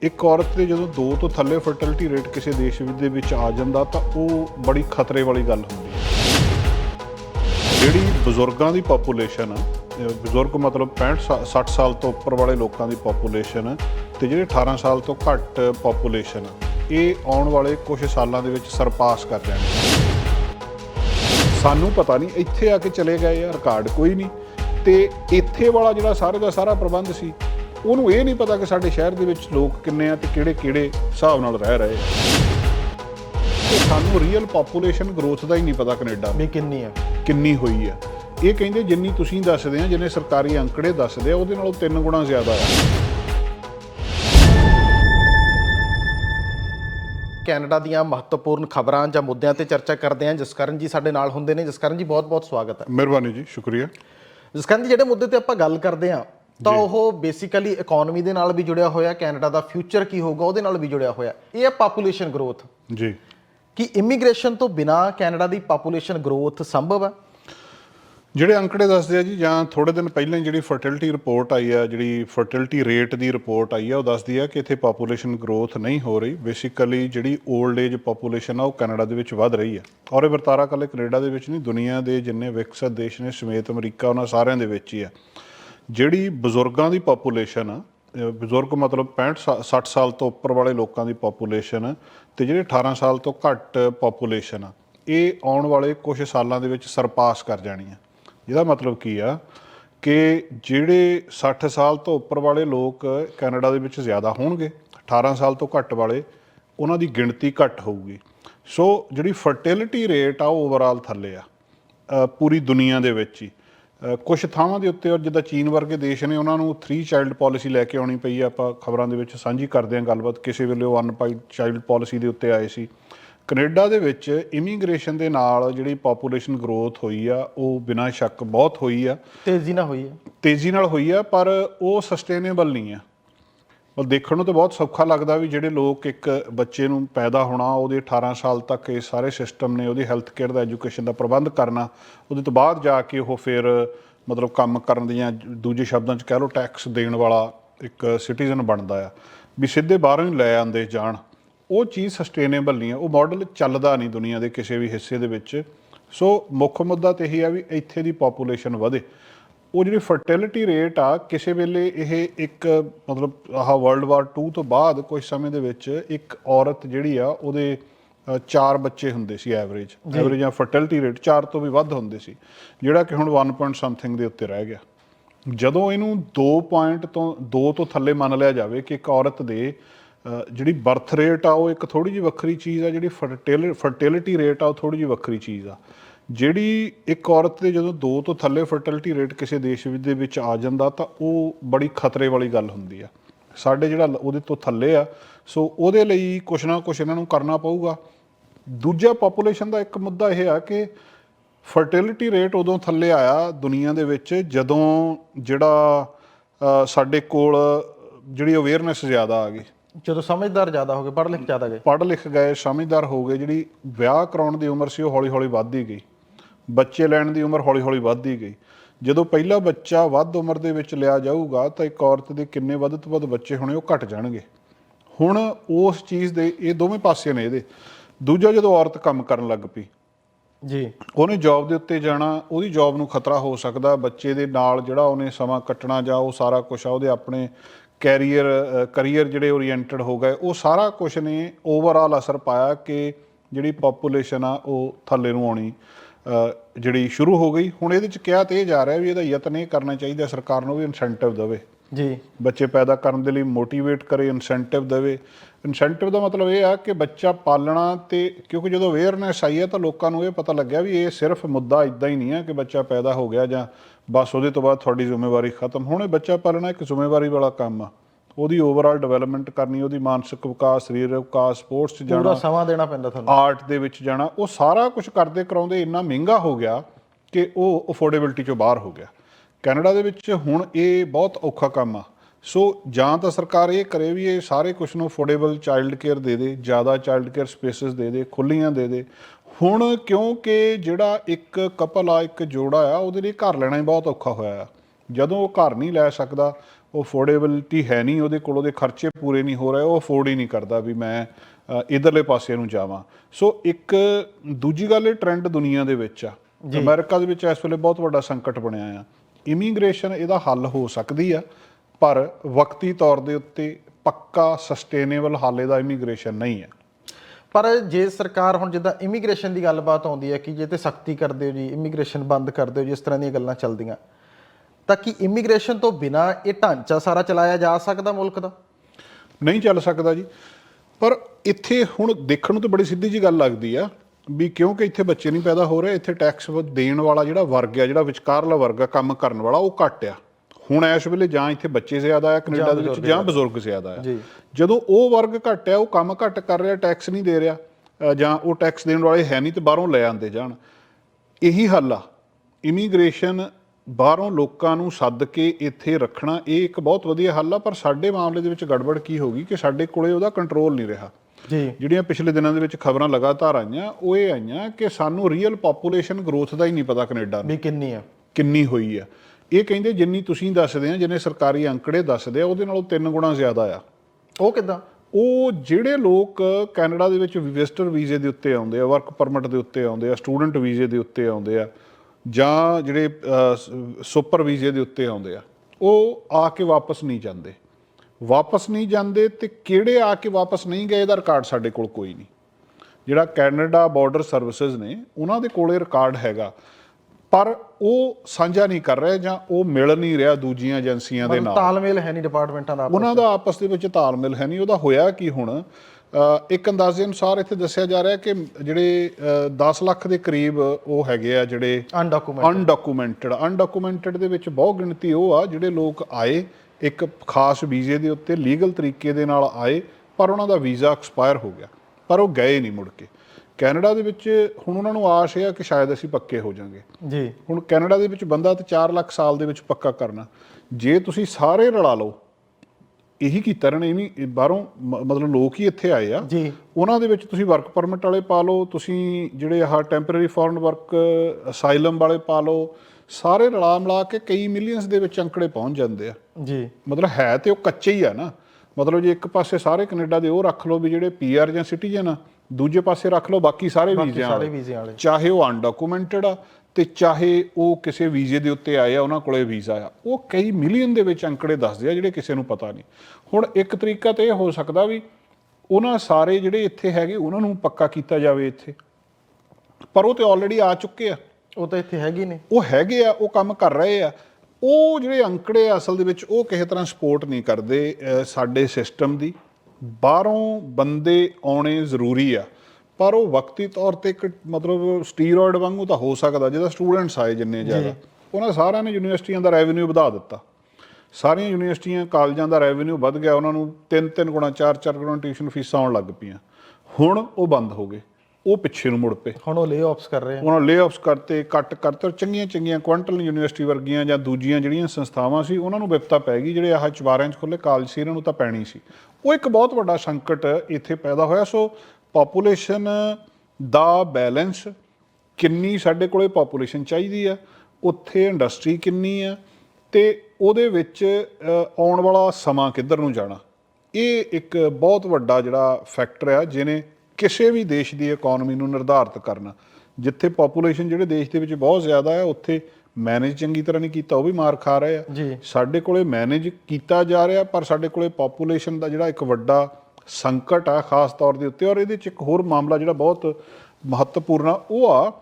ਇੱਕ ਔਰਤ ਦੇ ਜਦੋਂ ਦੋ ਤੋਂ ਥੱਲੇ ਫਰਟਿਲਿਟੀ ਰੇਟ ਕਿਸੇ ਦੇਸ਼ ਦੇ ਵਿੱਚ ਆ ਜਾਂਦਾ ਤਾਂ ਉਹ ਬੜੀ ਖਤਰੇ ਵਾਲੀ ਗੱਲ ਹੁੰਦੀ ਹੈ। ਜਿਹੜੀ ਬਜ਼ੁਰਗਾਂ ਦੀ ਪੋਪੂਲੇਸ਼ਨ ਆ ਬਜ਼ੁਰਗ ਮਤਲਬ 65 ਸਾ- 60 ਸਾਲ ਤੋਂ ਉੱਪਰ ਵਾਲੇ ਲੋਕਾਂ ਦੀ ਪੋਪੂਲੇਸ਼ਨ ਤੇ ਜਿਹੜੇ 18 ਸਾਲ ਤੋਂ ਘੱਟ ਪੋਪੂਲੇਸ਼ਨ ਇਹ ਆਉਣ ਵਾਲੇ ਕੁਝ ਸਾਲਾਂ ਦੇ ਵਿੱਚ ਸਰਪਾਸ ਕਰ ਜਾਣਗੇ। ਸਾਨੂੰ ਪਤਾ ਨਹੀਂ, ਇੱਥੇ ਆ ਕੇ ਚਲੇ ਗਏ ਆ ਰਿਕਾਰਡ ਕੋਈ ਨਹੀਂ ਤੇ ਇੱਥੇ ਵਾਲਾ ਜਿਹੜਾ ਸਾਰੇ ਦਾ ਸਾਰਾ ਪ੍ਰਬੰਧ ਸੀ ਉਹਨੂੰ ਇਹ ਨਹੀਂ ਪਤਾ ਕਿ ਸਾਡੇ ਸ਼ਹਿਰ ਦੇ ਵਿੱਚ ਲੋਕ ਕਿੰਨੇ ਆ ਤੇ ਕਿਹੜੇ ਕਿਹੜੇ ਹਿਸਾਬ ਨਾਲ ਰਹਿ ਰਹੇ ਆ। ਤੇ ਸਾਨੂੰ ਰੀਅਲ ਪੋਪੂਲੇਸ਼ਨ ਗਰੋਥ ਦਾ ਹੀ ਨਹੀਂ ਪਤਾ ਕੈਨੇਡਾ। ਵੀ ਕਿੰਨੀ ਹੈ ਕਿੰਨੀ ਹੋਈ ਆ। ਇਹ ਕਹਿੰਦੇ ਜਿੰਨੀ ਤੁਸੀਂ ਦੱਸਦੇ ਆ ਜਿੰਨੇ ਸਰਕਾਰੀ ਅੰਕੜੇ ਦੱਸਦੇ ਆ ਉਹਦੇ ਨਾਲੋਂ ਤਿੰਨ ਗੁਣਾ ਜ਼ਿਆਦਾ ਆ। ਕੈਨੇਡਾ ਦੀਆਂ ਮਹੱਤਵਪੂਰਨ ਖਬਰਾਂ ਜਾਂ ਮੁੱਦਿਆਂ ਤੇ ਚਰਚਾ ਕਰਦੇ ਹਾਂ ਜਸਕਰਨ ਜੀ ਸਾਡੇ ਨਾਲ ਹੁੰਦੇ ਨੇ। ਜਸਕਰਨ ਜੀ ਬਹੁਤ-ਬਹੁਤ ਸਵਾਗਤ ਹੈ। ਮਿਹਰਬਾਨੀ ਜੀ ਸ਼ੁਕਰੀਆ। ਜਸਕਰਨ ਜੀ ਜਿਹੜੇ ਮੁੱਦੇ ਤੇ ਆਪਾਂ ਗੱਲ ਕਰਦੇ ਹਾਂ ਤਾਂ ਉਹ ਬੇਸਿਕਲੀ ਇਕਨੋਮੀ ਦੇ ਨਾਲ ਵੀ ਜੁੜਿਆ ਹੋਇਆ ਕੈਨੇਡਾ ਦਾ ਫਿਊਚਰ ਕੀ ਹੋਊਗਾ ਉਹਦੇ ਨਾਲ ਵੀ ਜੁੜਿਆ ਹੋਇਆ। ਇਹ ਹੈ ਪਾਪੂਲੇਸ਼ਨ ਗਰੋਥ ਜੀ। ਕਿ ਇਮੀਗ੍ਰੇਸ਼ਨ ਤੋਂ ਬਿਨਾ ਕੈਨੇਡਾ ਦੀ ਪਾਪੂਲੇਸ਼ਨ ਗਰੋਥ ਸੰਭਵ ਹੈ ਜਿਹੜੇ ਅੰਕੜੇ ਦੱਸਦੇ ਆ ਜੀ ਜਾਂ ਥੋੜੇ ਦਿਨ ਪਹਿਲਾਂ ਜਿਹੜੀ ਫਰਟੀਲਿਟੀ ਰਿਪੋਰਟ ਆਈ ਆ ਜਿਹੜੀ ਫਰਟੀਲਿਟੀ ਰੇਟ ਦੀ ਰਿਪੋਰਟ ਆਈ ਆ ਉਹ ਦੱਸਦੀ ਆ ਕਿ ਇੱਥੇ ਪੋਪੂਲੇਸ਼ਨ ਗਰੋਥ ਨਹੀਂ ਹੋ ਰਹੀ। ਬੇਸਿਕਲੀ ਜਿਹੜੀ 올ਡ ਏਜ ਪੋਪੂਲੇਸ਼ਨ ਆ ਉਹ ਕੈਨੇਡਾ ਦੇ ਵਿੱਚ ਵੱਧ ਰਹੀ ਆ। ਔਰ ਇਹ ਵਰਤਾਰਾ ਕੱਲੇ ਕੈਨੇਡਾ ਦੇ ਵਿੱਚ ਨਹੀਂ ਦੁਨੀਆ ਦੇ ਜਿੰਨੇ ਵਿਕਸਿਤ ਦੇਸ਼ ਨੇ ਸਮੇਤ ਅਮਰੀਕਾ ਉਹਨਾਂ ਸਾਰਿਆਂ ਦੇ ਵਿੱਚ ਹੀ ਆ। ਜਿਹੜੀ ਬਜ਼ੁਰਗਾਂ ਦੀ ਪੋਪੂਲੇਸ਼ਨ ਆ ਬਜ਼ੁਰਗ ਮਤਲਬ 65 ਸਾ- 60 ਸਾਲ ਤੋਂ ਉੱਪਰ ਵਾਲੇ ਲੋਕਾਂ ਦੀ ਪੋਪੂਲੇਸ਼ਨ ਤੇ ਜਿਹੜੇ 18 ਸਾਲ ਤੋਂ ਘੱਟ ਪੋਪੂਲੇਸ਼ਨ ਆ, ਇਹ ਆਉਣ ਵਾਲੇ ਕੁਝ ਸਾਲਾਂ ਦੇ ਵਿੱਚ ਸਰਪਾਸ ਕਰ ਜਾਣੀ ਆ। ਇਹਦਾ ਮਤਲਬ ਕੀ ਆ ਕਿ ਜਿਹੜੇ 60 ਸਾਲ ਤੋਂ ਉੱਪਰ ਵਾਲੇ ਲੋਕ ਕੈਨੇਡਾ ਦੇ ਵਿੱਚ ਜ਼ਿਆਦਾ ਹੋਣਗੇ 18 ਸਾਲ ਤੋਂ ਘੱਟ ਵਾਲੇ, ਉਹਨਾਂ ਦੀ ਗਿਣਤੀ ਘੱਟ ਹੋਊਗੀ। ਸੋ ਜਿਹੜੀ ਫਰਟੀਲਿਟੀ ਰੇਟ ਆ, ਉਹ ਓਵਰਆਲ ਥੱਲੇ ਆ ਪੂਰੀ ਦੁਨੀਆ ਦੇ ਵਿੱਚ ਹੀ। ਕੁਝ ਥਾਵਾਂ ਦੇ ਉੱਤੇ ਔਰ ਜਿੱਦਾਂ ਚੀਨ ਵਰਗੇ ਦੇਸ਼ ਨੇ ਉਹਨਾਂ ਨੂੰ 3 ਚਾਈਲਡ ਪਾਲਿਸੀ ਲੈ ਕੇ ਆਉਣੀ ਪਈ ਆ ਆਪਾਂ ਖਬਰਾਂ ਦੇ ਵਿੱਚ ਸਾਂਝੀ ਕਰਦੇ ਹਾਂ ਗੱਲਬਾਤ। ਕਿਸੇ ਵੇਲੇ ਉਹ 1 ਚਾਈਲਡ ਪਾਲਿਸੀ ਦੇ ਉੱਤੇ ਆਏ ਸੀ। ਕੈਨੇਡਾ ਦੇ ਵਿੱਚ ਇਮੀਗ੍ਰੇਸ਼ਨ ਦੇ ਨਾਲ ਜਿਹੜੀ ਪੋਪੂਲੇਸ਼ਨ ਗਰੋਥ ਹੋਈ ਆ ਉਹ ਬਿਨਾਂ ਸ਼ੱਕ ਬਹੁਤ ਹੋਈ ਆ। ਤੇਜ਼ੀ ਨਾਲ ਹੋਈ ਹੈ ਤੇਜ਼ੀ ਨਾਲ ਹੋਈ ਆ ਪਰ ਉਹ ਸਸਟੇਨੇਬਲ ਨਹੀਂ ਆ। ਉਹ ਦੇਖਣ ਨੂੰ ਤਾਂ ਬਹੁਤ ਸੌਖਾ ਲੱਗਦਾ ਵੀ ਜਿਹੜੇ ਲੋਕ ਇੱਕ ਬੱਚੇ ਨੂੰ ਪੈਦਾ ਹੋਣਾ, ਉਹਦੇ 18 ਸਾਲ ਤੱਕ ਇਹ ਸਾਰੇ ਸਿਸਟਮ ਨੇ, ਉਹਦੀ ਹੈਲਥ ਕੇਅਰ ਦਾ ਐਜੂਕੇਸ਼ਨ ਦਾ ਪ੍ਰਬੰਧ ਕਰਨਾ, ਉਹਦੇ ਤੋਂ ਬਾਅਦ ਜਾ ਕੇ ਉਹ ਫਿਰ ਮਤਲਬ ਕੰਮ ਕਰਨ ਦੀਆਂ ਦੂਜੇ ਸ਼ਬਦਾਂ 'ਚ ਕਹਿ ਲਓ ਟੈਕਸ ਦੇਣ ਵਾਲਾ ਇੱਕ ਸਿਟੀਜ਼ਨ ਬਣਦਾ ਆ। ਵੀ ਸਿੱਧੇ ਬਾਹਰੋਂ ਹੀ ਲੈ ਆਂਦੇ ਜਾਣ। ਉਹ ਚੀਜ਼ ਸਸਟੇਨੇਬਲ ਨਹੀਂ ਹੈ ਉਹ ਮਾਡਲ ਚੱਲਦਾ ਨਹੀਂ ਦੁਨੀਆ ਦੇ ਕਿਸੇ ਵੀ ਹਿੱਸੇ ਦੇ ਵਿੱਚ। ਸੋ ਮੁੱਖ ਮੁੱਦਾ ਤੇ ਇਹੀ ਆ ਵੀ ਇੱਥੇ ਦੀ ਪੋਪੂਲੇਸ਼ਨ ਵਧੇ। ਉਹ ਜਿਹੜੀ ਫਰਟੀਲਿਟੀ ਰੇਟ ਆ ਕਿਸੇ ਵੇਲੇ ਇਹ ਇੱਕ ਮਤਲਬ ਆਹ ਵਰਲਡ ਵਾਰ 2 ਤੋਂ ਬਾਅਦ ਕੁਝ ਸਮੇਂ ਦੇ ਵਿੱਚ ਇੱਕ ਔਰਤ ਜਿਹੜੀ ਆ ਉਹਦੇ ਚਾਰ ਬੱਚੇ ਹੁੰਦੇ ਸੀ ਐਵਰੇਜ ਐਵਰੇਜ ਜਾਂ ਫਰਟੀਲਿਟੀ ਰੇਟ ਚਾਰ ਤੋਂ ਵੀ ਵੱਧ ਹੁੰਦੇ ਸੀ ਜਿਹੜਾ ਕਿ ਹੁਣ 1 ਪੁਆਇੰਟ ਸਮਥਿੰਗ ਦੇ ਉੱਤੇ ਰਹਿ ਗਿਆ। ਜਦੋਂ ਇਹਨੂੰ 2 ਪੁਆਇੰਟ ਤੋਂ 2 ਤੋਂ ਥੱਲੇ ਮੰਨ ਲਿਆ ਜਾਵੇ ਕਿ ਇੱਕ ਔਰਤ ਦੇ ਜਿਹੜੀ ਬਰਥ ਰੇਟ ਆ ਉਹ ਇੱਕ ਥੋੜੀ ਜਿਹੀ ਵੱਖਰੀ ਚੀਜ਼ ਆ ਜਿਹੜੀ ਫਰਟੀਲਿਟੀ ਰੇਟ ਆ ਉਹ ਥੋੜੀ ਜਿਹੀ ਵੱਖਰੀ ਚੀਜ਼ ਆ। ਜਿਹੜੀ ਇੱਕ ਔਰਤ ਦੇ ਜਦੋਂ 2 ਤੋਂ ਥੱਲੇ ਫਰਟੀਲਿਟੀ ਰੇਟ ਕਿਸੇ ਦੇਸ਼ ਵਿੱਚ ਦੇ ਵਿੱਚ ਆ ਜਾਂਦਾ ਤਾਂ ਉਹ ਬੜੀ ਖਤਰੇ ਵਾਲੀ ਗੱਲ ਹੁੰਦੀ ਆ। ਸਾਡੇ ਜਿਹੜਾ ਉਹਦੇ ਤੋਂ ਥੱਲੇ ਆ। ਸੋ ਉਹਦੇ ਲਈ ਕੁਛ ਨਾ ਕੁਛ ਇਹਨਾਂ ਨੂੰ ਕਰਨਾ ਪਊਗਾ। ਦੂਜਾ ਪੋਪੂਲੇਸ਼ਨ ਦਾ ਇੱਕ ਮੁੱਦਾ ਇਹ ਆ ਕਿ ਫਰਟੀਲਿਟੀ ਰੇਟ ਉਦੋਂ ਥੱਲੇ ਆਇਆ ਦੁਨੀਆ ਦੇ ਵਿੱਚ ਜਦੋਂ ਜਿਹੜਾ ਸਾਡੇ ਕੋਲ ਜਿਹੜੀ ਅਵੇਅਰਨੈਸ ਜ਼ਿਆਦਾ ਆ ਗਈ। ਜਦੋਂ ਸਮਝਦਾਰ ਜ਼ਿਆਦਾ ਹੋ ਗਏ ਪੜ੍ਹ ਲਿਖ ਜ਼ਿਆਦਾ ਗਏ। ਪੜ੍ਹ ਲਿਖ ਗਏ ਸਮਝਦਾਰ ਹੋ ਗਏ ਜਿਹੜੀ ਵਿਆਹ ਕਰਾਉਣ ਦੀ ਉਮਰ ਸੀ ਉਹ ਹੌਲੀ-ਹੌਲੀ ਵੱਧਦੀ ਗਈ। ਬੱਚੇ ਲੈਣ ਦੀ ਉਮਰ ਹੌਲੀ-ਹੌਲੀ ਵੱਧਦੀ ਗਈ। ਜਦੋਂ ਪਹਿਲਾ ਬੱਚਾ ਵੱਧ ਉਮਰ ਦੇ ਵਿੱਚ ਲਿਆ ਜਾਊਗਾ ਤਾਂ ਇੱਕ ਔਰਤ ਦੇ ਕਿੰਨੇ ਵੱਧ ਤੋਂ ਵੱਧ ਬੱਚੇ ਹੋਣੇ ਉਹ ਘਟ ਜਾਣਗੇ। ਹੁਣ ਉਸ ਚੀਜ਼ ਦੇ ਇਹ ਦੋਵੇਂ ਪਾਸੇ ਨੇ ਇਹਦੇ। ਦੂਜਾ ਜਦੋਂ ਔਰਤ ਕੰਮ ਕਰਨ ਲੱਗ ਪਈ ਜੀ। ਉਹਨੇ ਜੌਬ ਦੇ ਉੱਤੇ ਜਾਣਾ ਉਹਦੀ ਜੌਬ ਨੂੰ ਖਤਰਾ ਹੋ ਸਕਦਾ ਬੱਚੇ ਦੇ ਨਾਲ ਜਿਹੜਾ ਉਹਨੇ ਸਮਾਂ ਕੱਟਣਾ ਜਾਂ ਉਹ ਸਾਰਾ ਕੁਝ ਆ ਉਹਦੇ ਆਪਣੇ ਕੈਰੀਅਰ ਕੈਰੀਅਰ ਜਿਹੜੇ ਓਰੀਐਂਟਡ ਹੋ ਗਏ ਉਹ ਸਾਰਾ ਕੁਝ ਨੇ ਓਵਰਆਲ ਅਸਰ ਪਾਇਆ ਕਿ ਜਿਹੜੀ ਪੋਪੂਲੇਸ਼ਨ ਆ ਉਹ ਥੱਲੇ ਨੂੰ ਆਉਣੀ। ਜਿਹੜੀ ਸ਼ੁਰੂ ਹੋ ਗਈ ਹੁਣ ਇਹਦੇ ਚ ਕਿਹਾ ਤੇ ਇਹ ਜਾ ਰਿਹਾ ਵੀ ਇਹਦਾ ਯਤਨ ਇਹ ਕਰਨਾ ਚਾਹੀਦਾ ਸਰਕਾਰ ਨੂੰ ਵੀ ਇਨਸੈਂਟਿਵ ਦੇਵੇ। ਜੀ। ਬੱਚੇ ਪੈਦਾ ਕਰਨ ਦੇ ਲਈ ਮੋਟੀਵੇਟ ਕਰੇ ਇਨਸੈਂਟਿਵ ਦੇਵੇ। ਇਨਸੈਂਟਿਵ ਦਾ ਮਤਲਬ ਇਹ ਆ ਕਿ ਬੱਚਾ ਪਾਲਣਾ ਤੇ ਕਿਉਂਕਿ ਜਦੋਂ ਅਵੇਅਰਨੈਸ ਆਈ ਹੈ ਤਾਂ ਲੋਕਾਂ ਨੂੰ ਇਹ ਪਤਾ ਲੱਗਿਆ ਵੀ ਇਹ ਸਿਰਫ ਮੁੱਦਾ ਇਦਾਂ ਹੀ ਨਹੀਂ ਹੈ ਕਿ ਬੱਚਾ ਪੈਦਾ ਹੋ ਗਿਆ ਜਾਂ ਬਸ ਉਹਦੇ ਤੋਂ ਬਾਅਦ ਤੁਹਾਡੀ ਜ਼ਿੰਮੇਵਾਰੀ ਖਤਮ। ਹੁਣ ਬੱਚਾ ਪਾਲਣਾ ਇੱਕ ਜ਼ਿੰਮੇਵਾਰੀ ਵਾਲਾ ਕੰਮ ਆ। ਉਹਦੀ ਓਵਰਆਲ ਡਿਵੈਲਪਮੈਂਟ ਕਰਨੀ ਉਹਦੀ ਮਾਨਸਿਕ ਵਿਕਾਸ ਸਰੀਰਕ ਵਿਕਾਸ ਸਪੋਰਟਸ 'ਚ ਪੂਰਾ ਜਾਣਾ ਸਮਾਂ ਦੇਣਾ ਪੈਂਦਾ ਤੁਹਾਨੂੰ। ਆਰਟ ਦੇ ਵਿੱਚ ਜਾਣਾ ਉਹ ਸਾਰਾ ਕੁਝ ਕਰਦੇ ਕਰਾਉਂਦੇ ਇੰਨਾ ਮਹਿੰਗਾ ਹੋ ਗਿਆ ਕਿ ਉਹ ਅਫੋਰਡੇਬਿਲਟੀ ਚੋਂ ਬਾਹਰ ਹੋ ਗਿਆ। ਕੈਨੇਡਾ ਦੇ ਵਿੱਚ ਹੁਣ ਇਹ ਬਹੁਤ ਔਖਾ ਕੰਮ ਆ। ਸੋ ਜਾਂ ਤਾਂ ਸਰਕਾਰ ਇਹ ਕਰੇ ਵੀ ਇਹ ਸਾਰੇ ਕੁਝ ਨੂੰ ਅਫੋਰਡੇਬਲ ਚਾਈਲਡ ਕੇਅਰ ਦੇ ਦੇ ਜ਼ਿਆਦਾ ਚਾਈਲਡ ਕੇਅਰ ਸਪੇਸਿਸ ਦੇ ਦੇ ਖੁੱਲੀਆਂ ਦੇ ਦੇ। ਹੁਣ ਕਿਉਂਕਿ ਜਿਹੜਾ ਇੱਕ ਕਪਲ ਆ ਇੱਕ ਜੋੜਾ ਆ ਉਹਦੇ ਲਈ ਘਰ ਲੈਣਾ ਹੀ ਬਹੁਤ ਔਖਾ ਹੋਇਆ ਆ। ਜਦੋਂ ਉਹ ਘਰ ਨਹੀਂ ਲੈ ਸਕਦਾ ਉਹ ਅਫੋਰਡੇਬਿਲਟੀ ਹੈ ਨਹੀਂ ਉਹਦੇ ਕੋਲ ਉਹਦੇ ਖਰਚੇ ਪੂਰੇ ਨਹੀਂ ਹੋ ਰਹੇ ਉਹ ਅਫੋਰਡ ਹੀ ਨਹੀਂ ਕਰਦਾ ਵੀ ਮੈਂ ਇਧਰਲੇ ਪਾਸੇ ਨੂੰ ਜਾਵਾਂ। ਸੋ ਇੱਕ ਦੂਜੀ ਗੱਲ ਇਹ ਟ੍ਰੈਂਡ ਦੁਨੀਆ ਦੇ ਵਿੱਚ ਆ। ਅਮਰੀਕਾ ਦੇ ਵਿੱਚ ਇਸ ਵੇਲੇ ਬਹੁਤ ਵੱਡਾ ਸੰਕਟ ਬਣਿਆ ਆ। ਇਮੀਗ੍ਰੇਸ਼ਨ ਇਹਦਾ ਹੱਲ ਹੋ ਸਕਦੀ ਆ ਪਰ ਵਕਤੀ ਤੌਰ ਦੇ ਉੱਤੇ ਪੱਕਾ ਸਸਟੇਨੇਬਲ ਹੱਲ ਇਹਦਾ ਇਮੀਗ੍ਰੇਸ਼ਨ ਨਹੀਂ ਹੈ ਪਰ ਜੇ ਸਰਕਾਰ ਹੁਣ ਜਿੱਦਾਂ ਇਮੀਗ੍ਰੇਸ਼ਨ ਦੀ ਗੱਲਬਾਤ ਆਉਂਦੀ ਹੈ ਕਿ ਜੇ ਤੇ ਸਖਤੀ ਕਰਦੇ ਹੋ ਜੀ ਇਮੀਗ੍ਰੇਸ਼ਨ ਬੰਦ ਕਰਦੇ ਹੋ ਜਿਸ ਤਰ੍ਹਾਂ ਦੀਆਂ ਗੱਲਾਂ ਚੱਲਦੀਆਂ। ਤਾਂ ਕਿ ਇਮੀਗ੍ਰੇਸ਼ਨ ਤੋਂ ਬਿਨਾ ਇਹ ਢਾਂਚਾ ਸਾਰਾ ਚਲਾਇਆ ਜਾ ਸਕਦਾ ਮੁਲਕ ਦਾ? ਨਹੀਂ ਚੱਲ ਸਕਦਾ ਜੀ। ਪਰ ਇੱਥੇ ਹੁਣ ਦੇਖਣ ਨੂੰ ਤਾਂ ਬੜੀ ਸਿੱਧੀ ਜੀ ਗੱਲ ਲੱਗਦੀ ਆ ਵੀ ਕਿਉਂਕਿ ਇੱਥੇ ਬੱਚੇ ਨਹੀਂ ਪੈਦਾ ਹੋ ਰਹੇ ਇੱਥੇ ਟੈਕਸ ਦੇਣ ਵਾਲਾ ਜਿਹੜਾ ਵਰਗ ਆ ਜਿਹੜਾ ਵਿਚਕਾਰਲਾ ਵਰਗ ਆ ਕੰਮ ਕਰਨ ਵਾਲਾ ਉਹ ਘੱਟ ਆ। ਹੁਣ ਇਸ ਵੇਲੇ ਜਾਂ ਇੱਥੇ ਬੱਚੇ ਜ਼ਿਆਦਾ ਆ ਕੈਨੇਡਾ ਦੇ ਵਿੱਚ ਜਾਂ ਬਜ਼ੁਰਗ ਜ਼ਿਆਦਾ ਆ। ਜਦੋਂ ਉਹ ਵਰਗ ਘੱਟ ਆ ਉਹ ਕੰਮ ਘੱਟ ਕਰ ਰਿਹਾ ਟੈਕਸ ਨਹੀਂ ਦੇ ਰਿਹਾ ਜਾਂ ਉਹ ਟੈਕਸ ਦੇਣ ਵਾਲੇ ਹੈ ਨਹੀਂ ਤੇ ਬਾਹਰੋਂ ਲੈ ਆਉਂਦੇ ਜਾਣ। ਇਹੀ ਹੱਲ ਆ। ਇਮੀਗ੍ਰੇਸ਼ਨ ਬਾਹਰੋਂ ਲੋਕਾਂ ਨੂੰ ਸੱਦ ਕੇ ਇੱਥੇ ਰੱਖਣਾ ਇਹ ਇੱਕ ਬਹੁਤ ਵਧੀਆ ਹੱਲ ਆ ਪਰ ਸਾਡੇ ਮਾਮਲੇ ਦੇ ਵਿੱਚ ਗੜਬੜ ਕੀ ਹੋ ਗਈ ਕਿ ਸਾਡੇ ਕੋਲੇ ਉਹਦਾ ਕੰਟਰੋਲ ਨਹੀਂ ਰਿਹਾ। ਜੀ। ਜਿਹੜੀਆਂ ਪਿਛਲੇ ਦਿਨਾਂ ਦੇ ਵਿੱਚ ਖਬਰਾਂ ਲਗਾਤਾਰ ਆਈਆਂ ਉਹ ਇਹ ਆਈਆਂ ਕਿ ਸਾਨੂੰ ਰੀਅਲ ਪੋਪੂਲੇਸ਼ਨ ਗਰੋਥ ਦਾ ਹੀ ਨਹੀਂ ਪਤਾ ਕੈਨੇਡਾ ਨੂੰ। ਵੀ ਕਿੰਨੀ ਆ। ਕਿੰਨੀ ਹੋਈ ਆ। ਇਹ ਕਹਿੰਦੇ ਜਿੰਨੀ ਤੁਸੀਂ ਦੱਸਦੇ ਆ ਜਿੰਨੇ ਸਰਕਾਰੀ ਅੰਕੜੇ ਦੱਸਦੇ ਆ ਉਹਦੇ ਨਾਲੋਂ ਤਿੰਨ ਗੁਣਾ ਜ਼ਿਆਦਾ ਆ। ਉਹ ਕਿਦਾਂ? ਉਹ ਜਿਹੜੇ ਲੋਕ ਕੈਨੇਡਾ ਦੇ ਵਿੱਚ ਵਿਜ਼ਟਰ ਵੀਜ਼ੇ ਦੇ ਉੱਤੇ ਆਉਂਦੇ ਆ ਵਰਕ ਪਰਮਿਟ ਦੇ ਉੱਤੇ ਆਉਂਦੇ ਆ ਸਟੂਡੈਂਟ ਵੀਜ਼ੇ ਦੇ ਉੱਤੇ ਆਉਂਦੇ ਆ ਜਾਂ ਜਿਹੜੇ ਸੁਪਰ ਵੀਜ਼ੇ ਦੇ ਉੱਤੇ ਆਉਂਦੇ ਆ ਉਹ ਆ ਕੇ ਵਾਪਸ ਨਹੀਂ ਜਾਂਦੇ। ਵਾਪਸ ਨਹੀਂ ਜਾਂਦੇ ਤੇ ਕਿਹੜੇ ਆ ਕੇ ਵਾਪਸ ਨਹੀਂ ਗਏ ਇਹਦਾ ਰਿਕਾਰਡ ਸਾਡੇ ਕੋਲ ਕੋਈ ਨਹੀਂ। ਜਿਹੜਾ ਕੈਨੇਡਾ ਬਾਰਡਰ ਸਰਵਿਸਿਜ਼ ਨੇ ਉਹਨਾਂ ਦੇ ਕੋਲੇ ਰਿਕਾਰਡ ਹੈਗਾ ਪਰ ਉਹ ਸਾਂਝਾ ਨਹੀਂ ਕਰ ਰਹੇ ਜਾਂ ਉਹ ਮਿਲ ਨਹੀਂ ਰਿਹਾ ਦੂਜੀਆਂ ਏਜੰਸੀਆਂ ਦੇ ਨਾਲ। ਤਾਲਮੇਲ ਹੈ ਨਹੀਂ ਡਿਪਾਰਟਮੈਂਟਾਂ ਦਾ ਆਪਸ ਉਹਨਾਂ ਦਾ ਆਪਸ ਦੇ ਵਿੱਚ ਤਾਲਮੇਲ ਹੈ ਨਹੀਂ। ਉਹਦਾ ਹੋਇਆ ਕੀ ਹੁਣ? ਇੱਕ ਅੰਦਾਜ਼ੇ ਅਨੁਸਾਰ ਇੱਥੇ ਦੱਸਿਆ ਜਾ ਰਿਹਾ ਕਿ ਜਿਹੜੇ ਅ, 10 ਲੱਖ ਦੇ ਕਰੀਬ ਉਹ ਹੈਗੇ ਆ ਜਿਹੜੇ ਅਨਡਾਕੂਮੈਂਟ ਅਨਡਾਕੂਮੈਂਟਡ ਅਨਡਾਕੂਮੈਂਟਡ ਦੇ ਵਿੱਚ ਬਹੁਤ ਗਿਣਤੀ ਉਹ ਆ ਜਿਹੜੇ ਲੋਕ ਆਏ ਇੱਕ ਖਾਸ ਵੀਜ਼ੇ ਦੇ ਉੱਤੇ ਲੀਗਲ ਤਰੀਕੇ ਦੇ ਨਾਲ ਆਏ ਪਰ ਉਹਨਾਂ ਦਾ ਵੀਜ਼ਾ ਐਕਸਪਾਇਰ ਹੋ ਗਿਆ ਪਰ ਉਹ ਗਏ ਨਹੀਂ ਮੁੜ ਕੇ। ਕੈਨੇਡਾ ਦੇ ਵਿੱਚ ਹੁਣ ਉਹਨਾਂ ਨੂੰ ਆਸ ਹੈ ਕਿ ਸ਼ਾਇਦ ਅਸੀਂ ਪੱਕੇ ਹੋ ਜਾਾਂਗੇ। ਜੀ। ਹੁਣ ਕੈਨੇਡਾ ਦੇ ਵਿੱਚ ਬੰਦਾ ਤੇ 4 ਲੱਖ ਸਾਲ ਦੇ ਵਿੱਚ ਪੱਕਾ ਕਰਨਾ। ਜੇ ਤੁਸੀਂ ਸਾਰੇ ਰਲਾ ਲਓ ਇਹੀ ਕੀਤਾ ਇਹਨਾਂ ਨੇ ਇਹ ਵੀ ਬਾਹਰੋਂ ਮ- ਮਤਲਬ ਲੋਕ ਹੀ ਇੱਥੇ ਆਏ ਆ। ਜੀ। ਉਹਨਾਂ ਦੇ ਵਿੱਚ ਤੁਸੀਂ ਵਰਕ ਪਰਮਿਟ ਵਾਲੇ ਪਾ ਲਓ ਤੁਸੀਂ ਜਿਹੜੇ ਆਹ ਟੈਂਪਰੇਰੀ ਫੋਰਨ ਵਰਕ ਅਸਾਈਲਮ ਵਾਲੇ ਪਾ ਲਓ ਸਾਰੇ ਰਲਾ ਮਿਲਾ ਕੇ ਕਈ ਮਿਲੀਅਨਸ ਦੇ ਵਿੱਚ ਅੰਕੜੇ ਪਹੁੰਚ ਜਾਂਦੇ ਆ। ਜੀ। ਮਤਲਬ ਹੈ ਤੇ ਉਹ ਕੱਚੇ ਹੀ ਆ ਨਾ। ਮਤਲਬ ਜੇ ਇੱਕ ਪਾਸੇ ਸਾਰੇ ਕੈਨੇਡਾ ਦੇ ਉਹ ਰੱਖ ਲਓ ਵੀ ਜਿਹੜੇ ਪੀਆਰ ਜਾਂ ਸਿਟੀਜ਼ਨ ਆ ਦੂਜੇ ਪਾਸੇ ਰੱਖ ਲਓ ਬਾਕੀ ਸਾਰੇ ਵੀਜ਼ੇ ਵਾਲੇ। ਚਾਹੇ ਉਹ ਅਨਡਾਕੂਮੈਂਟਡ ਆ ਤੇ ਚਾਹੇ ਉਹ ਕਿਸੇ ਵੀਜ਼ੇ ਦੇ ਉੱਤੇ ਆਏ ਆ ਉਹਨਾਂ ਕੋਲੇ ਵੀਜ਼ਾ ਆ ਉਹ ਕਈ ਮਿਲੀਅਨ ਦੇ ਵਿੱਚ ਅੰਕੜੇ ਦੱਸਦੇ ਆ ਜਿਹੜੇ ਕਿਸੇ ਨੂੰ ਪਤਾ ਨਹੀਂ। ਹੁਣ ਇੱਕ ਤਰੀਕਾ ਤਾਂ ਇਹ ਹੋ ਸਕਦਾ ਵੀ ਉਹਨਾਂ ਸਾਰੇ ਜਿਹੜੇ ਇੱਥੇ ਹੈਗੇ ਉਹਨਾਂ ਨੂੰ ਪੱਕਾ ਕੀਤਾ ਜਾਵੇ ਇੱਥੇ। ਪਰ ਉਹ ਤੇ ਆਲਰੇਡੀ ਆ ਚੁੱਕੇ ਆ। ਉਹ ਤਾਂ ਇੱਥੇ ਹੈਗੀ ਨਹੀਂ ਉਹ ਹੈਗੇ ਆ ਉਹ ਕੰਮ ਕਰ ਰਹੇ ਆ। ਉਹ ਜਿਹੜੇ ਅੰਕੜੇ ਆ ਅਸਲ ਦੇ ਵਿੱਚ ਉਹ ਕਿਸੇ ਤਰ੍ਹਾਂ ਸਪੋਰਟ ਨਹੀਂ ਕਰਦੇ ਸਾਡੇ ਸਿਸਟਮ ਦੀ। ਬਾਹਰੋਂ ਬੰਦੇ ਆਉਣੇ ਜ਼ਰੂਰੀ ਆ। ਪਰ ਉਹ ਵਕਤੀ ਤੌਰ ਤੇ ਇੱਕ ਮਤਲਬ ਸਟੀਰੋਇਡ ਵਾਂਗੂ ਤਾਂ ਹੋ ਸਕਦਾ ਜਿਹਦਾ ਸਟੂਡੈਂਟਸ ਆਏ ਜਿੰਨੇ ਜ਼ਿਆਦਾ। ਉਹਨਾਂ ਸਾਰਿਆਂ ਨੇ ਯੂਨੀਵਰਸਿਟੀਆਂ ਦਾ ਰੈਵਨਿਊ ਵਧਾ ਦਿੱਤਾ। ਸਾਰੀਆਂ ਯੂਨੀਵਰਸਿਟੀਆਂ ਕਾਲਜਾਂ ਦਾ ਰੈਵਨਿਊ ਵੱਧ ਗਿਆ ਉਹਨਾਂ ਨੂੰ ਤਿੰਨ ਤਿੰਨ ਗੁਣਾ ਚਾਰ ਚਾਰ ਗੁਣਾ ਟਿਊਸ਼ਨ ਫੀਸਾਂ ਆਉਣ ਲੱਗ ਪਈਆਂ। ਹੁਣ ਉਹ ਬੰਦ ਹੋ ਗਏ। ਉਹ ਪਿੱਛੇ ਨੂੰ ਮੁੜ ਪਏ। ਹੁਣ ਉਹ ਲੇ-ਆਫਸ ਕਰ ਰਹੇ ਆ। ਉਹਨਾਂ ਲੇ-ਆਫਸ ਕਰਤੇ ਕੱਟ ਕਰਤੇ ਔਰ ਚੰਗੀਆਂ ਚੰਗੀਆਂ ਕੁਆਂਟਲ ਯੂਨੀਵਰਸਿਟੀ ਵਰਗੀਆਂ ਜਾਂ ਦੂਜੀਆਂ ਜਿਹੜੀਆਂ ਸੰਸਥਾਵਾਂ ਸੀ ਉਹਨਾਂ ਨੂੰ ਵਿਪਤਾ ਪੈ ਗਈ ਜਿਹੜੇ ਆਹ ਚਵਾਰਿਆਂ 'ਚ ਖੁੱਲੇ ਕਾਲਜ ਸੀ ਇਹਨਾਂ ਨੂੰ ਤਾਂ ਪੈਣੀ ਸੀ। ਉਹ ਇੱਕ ਬਹੁਤ ਵੱਡਾ ਸੰਕਟ ਇੱਥੇ ਪੈਦਾ ਹੋਇਆ। ਸੋ ਪਾਪੂਲੇਸ਼ਨ ਦਾ ਬੈਲੈਂਸ ਕਿੰਨੀ ਸਾਡੇ ਕੋਲੇ ਪਾਪੂਲੇਸ਼ਨ ਚਾਹੀਦੀ ਆ ਉੱਥੇ ਇੰਡਸਟਰੀ ਕਿੰਨੀ ਆ ਤੇ ਉਹਦੇ ਵਿੱਚ ਆਉਣ ਵਾਲਾ ਸਮਾਂ ਕਿੱਧਰ ਨੂੰ ਜਾਣਾ। ਇਹ ਇੱਕ ਬਹੁਤ ਵੱਡਾ ਜਿਹੜਾ ਫੈਕਟਰ ਆ ਜਿਹਨੇ ਕਿਸੇ ਵੀ ਦੇਸ਼ ਦੀ ਇਕਨੋਮੀ ਨੂੰ ਨਿਰਧਾਰਿਤ ਕਰਨਾ। ਜਿੱਥੇ ਪਾਪੂਲੇਸ਼ਨ ਜਿਹੜੇ ਦੇਸ਼ ਦੇ ਵਿੱਚ ਬਹੁਤ ਜ਼ਿਆਦਾ ਹੈ ਉੱਥੇ ਮੈਨੇਜ ਚੰਗੀ ਤਰ੍ਹਾਂ ਨਹੀਂ ਕੀਤਾ ਉਹ ਵੀ ਮਾਰ ਖਾ ਰਹੇ ਆ। ਸਾਡੇ ਕੋਲੇ ਮੈਨੇਜ ਕੀਤਾ ਜਾ ਰਿਹਾ ਪਰ ਸਾਡੇ ਕੋਲੇ ਪਾਪੂਲੇਸ਼ਨ ਦਾ ਜਿਹੜਾ ਇੱਕ ਵੱਡਾ ਸੰਕਟ ਆ ਖਾਸ ਤੌਰ ਦੇ ਉੱਤੇ ਔਰ ਇਹਦੇ ਚ ਇੱਕ ਹੋਰ ਮਾਮਲਾ ਜਿਹੜਾ ਬਹੁਤ ਮਹੱਤਵਪੂਰਨ ਆ ਉਹ ਆ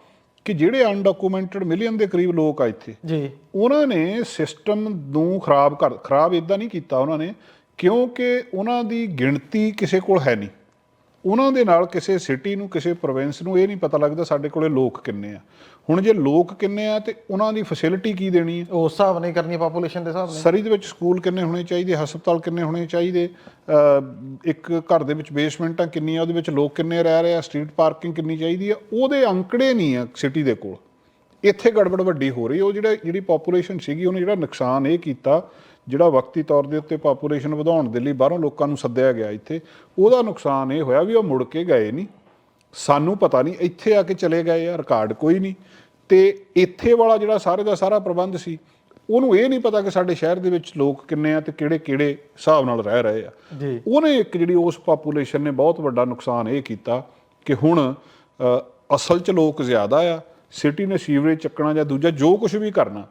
ਕਿ ਜਿਹੜੇ ਅਨਡਾਕੂਮੈਂਟਡ ਮਿਲੀਅਨ ਦੇ ਕਰੀਬ ਲੋਕ ਆ ਇੱਥੇ ਜੀ। ਉਹਨਾਂ ਨੇ ਸਿਸਟਮ ਨੂੰ ਖਰਾਬ ਕਰ ਖਰਾਬ ਇਦਾਂ ਨਹੀਂ ਕੀਤਾ ਉਹਨਾਂ ਨੇ ਕਿਉਂਕਿ ਉਹਨਾਂ ਦੀ ਗਿਣਤੀ ਕਿਸੇ ਕੋਲ ਹੈ ਨਹੀਂ। ਉਹਨਾਂ ਦੇ ਨਾਲ ਕਿਸੇ ਸਿਟੀ ਨੂੰ ਕਿਸੇ ਪ੍ਰੋਵਿੰਸ ਨੂੰ ਇਹ ਨਹੀਂ ਪਤਾ ਲੱਗਦਾ ਸਾਡੇ ਕੋਲੇ ਲੋਕ ਕਿੰਨੇ ਆ। ਹੁਣ ਜੇ ਲੋਕ ਕਿੰਨੇ ਆ ਤੇ ਉਹਨਾਂ ਦੀ ਫੈਸਿਲਿਟੀ ਕੀ ਦੇਣੀ ਹੈ ਉਸ ਹਿਸਾਬ ਨਹੀਂ ਕਰਨੀ ਪਾਪੂਲੇਸ਼ਨ ਦੇ ਹਿਸਾਬ ਨਾਲ ਸਰੀ ਦੇ ਵਿੱਚ ਸਕੂਲ ਕਿੰਨੇ ਹੋਣੇ ਚਾਹੀਦੇ ਹਸਪਤਾਲ ਕਿੰਨੇ ਹੋਣੇ ਚਾਹੀਦੇ? ਇੱਕ ਘਰ ਦੇ ਵਿੱਚ ਬੇਸਮੈਂਟਾਂ ਕਿੰਨੀਆਂ ਉਹਦੇ ਵਿੱਚ ਲੋਕ ਕਿੰਨੇ ਰਹਿ ਰਹੇ ਆ ਸਟਰੀਟ ਪਾਰਕਿੰਗ ਕਿੰਨੀ ਚਾਹੀਦੀ ਆ? ਉਹਦੇ ਅੰਕੜੇ ਨਹੀਂ ਆ ਸਿਟੀ ਦੇ ਕੋਲ। ਇੱਥੇ ਗੜਬੜ ਵੱਡੀ ਹੋ ਰਹੀ ਉਹ ਜਿਹੜਾ ਜਿਹੜੀ ਪਾਪੂਲੇਸ਼ਨ ਸੀਗੀ ਉਹਨੇ ਜਿਹੜਾ ਨੁਕਸਾਨ ਇਹ ਕੀਤਾ ਜਿਹੜਾ ਵਕਤੀ ਤੌਰ ਦੇ ਉੱਤੇ ਪਾਪੂਲੇਸ਼ਨ ਵਧਾਉਣ ਦੇ ਲਈ ਬਾਹਰੋਂ ਲੋਕਾਂ ਨੂੰ ਸੱਦਿਆ ਗਿਆ ਇੱਥੇ ਉਹਦਾ ਨੁਕਸਾਨ ਇਹ ਹੋਇਆ ਵੀ ਉਹ ਮੁੜ ਕੇ ਗਏ ਨਹੀਂ। ਸਾਨੂੰ ਪਤਾ ਨਹੀਂ ਇੱਥੇ ਆ ਕੇ ਚਲੇ ਗਏ ਆ ਰਿਕਾਰਡ ਕੋਈ ਨਹੀਂ। ਤੇ ਇੱਥੇ ਵਾਲਾ ਜਿਹੜਾ ਸਾਰੇ ਦਾ ਸਾਰਾ ਪ੍ਰਬੰਧ ਸੀ ਉਹਨੂੰ ਇਹ ਨਹੀਂ ਪਤਾ ਕਿ ਸਾਡੇ ਸ਼ਹਿਰ ਦੇ ਵਿੱਚ ਲੋਕ ਕਿੰਨੇ ਆ ਤੇ ਕਿਹੜੇ ਕਿਹੜੇ ਹਿਸਾਬ ਨਾਲ ਰਹਿ ਰਹੇ ਆ। ਉਹਨੇ ਇੱਕ ਜਿਹੜੀ ਉਸ ਪਾਪੂਲੇਸ਼ਨ ਨੇ ਬਹੁਤ ਵੱਡਾ ਨੁਕਸਾਨ ਇਹ ਕੀਤਾ ਕਿ ਹੁਣ ਅਸਲ 'ਚ ਲੋਕ ਜ਼ਿਆਦਾ ਆ ਸਿਟੀ ਨੇ ਸੀਵਰੇਜ ਚੱਕਣਾ ਜਾਂ ਦੂਜਾ ਜੋ ਕੁਝ ਵੀ ਕਰਨਾ